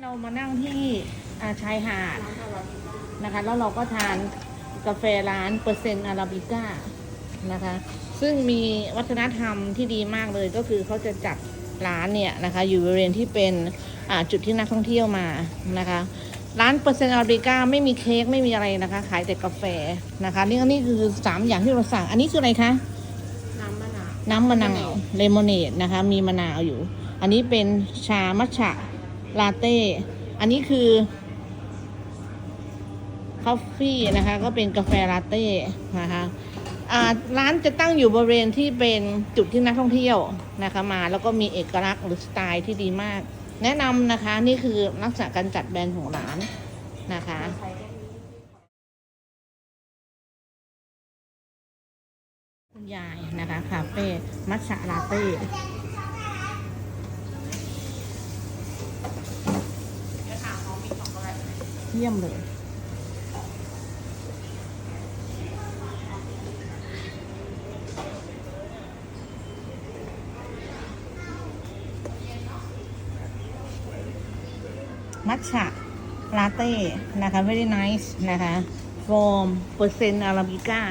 นี่เรามานั่งที่อ่าชายหาดนะคะ แล้วเราก็ทานกาแฟร้านเปอร์เซ็นต์อาราบิก้านะคะ ซึ่งมีวัฒนธรรมที่ดีมากเลยก็คือเขาจะจัดร้านเนี่ยนะคะ อยู่บริเวณที่เป็นอ่าจุดที่นักท่องเที่ยวมานะคะ ร้านเปอร์เซ็นต์อาราบิก้าไม่มีเค้กไม่มีอะไรนะคะ ขายแต่กาแฟนะคะ นี่นี่คือสามอย่างที่เราสั่ง อันนี้คืออะไรคะ น้ำมะนาวน้ำมะนาวเลมอนเนดนะคะ มีมะนาวอยู่ อันนี้เป็นชามัทฉะ ลาเต้ อันนี้คือคอฟฟี่นะคะ ก็เป็นกาแฟลาเต้นะคะร้านจะตั้งอยู่บริเวณที่เป็นจุดที่นักท่องเที่ยวนะคะมา แล้วก็มีเอกลักษณ์หรือสไตล์ที่ดีมาก แนะนำนะคะนี่คือลักษณะการจัดแบรนด์ของร้านนะคะคุณยายนะคะคาเฟ่มัทฉะลาเต้ เยี่ยมเลย มัทฉะลาเต้ นะคะ very nice นะคะโฟมเปอร์เซ็นต์อาราบิก้า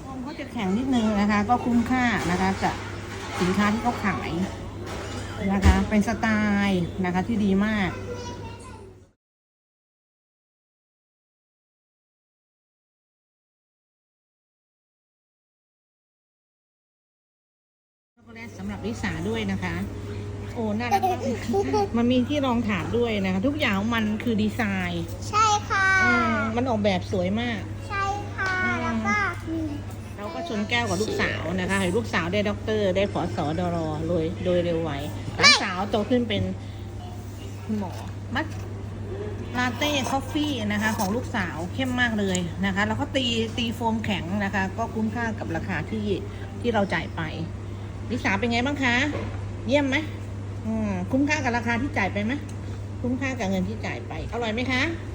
โฟมเขาจะแข็งนิดนึงนะคะ ก็คุ้มค่านะคะกับสินค้าที่เขาขายนะคะ เป็นสไตล์นะคะที่ดีมาก สำหรับลิสาด้วยนะคะ โอ้น่ารักมากมันมีที่รองถาดด้วยนะคะ ทุกอย่างของมันคือดีไซน์ใช่ค่ะ อืมมันออกแบบสวยมาก ใช่ค่ะ แล้วก็มีเราก็ชนแก้วกับลูกสาวนะคะให้ลูกสาวได้ด็อกเตอร์ได้ผอสอดรอโดยโดยเร็วไวหลานสาวโตขึ้นเป็นคุณหมอมัดลาเต้คอฟฟี่นะคะ ของลูกสาวเข้มมากเลยนะคะ แล้วก็ตีตีโฟมแข็งนะคะ ก็คุ้มค่ากับราคาที่ที่เราจ่ายไป ลิสาเป็นไงบ้างคะ เยี่ยมไหมอืมคุ้มค่ากับราคาที่จ่ายไปไหมคุ้มค่ากับเงินที่จ่ายไป อร่อยไหมคะ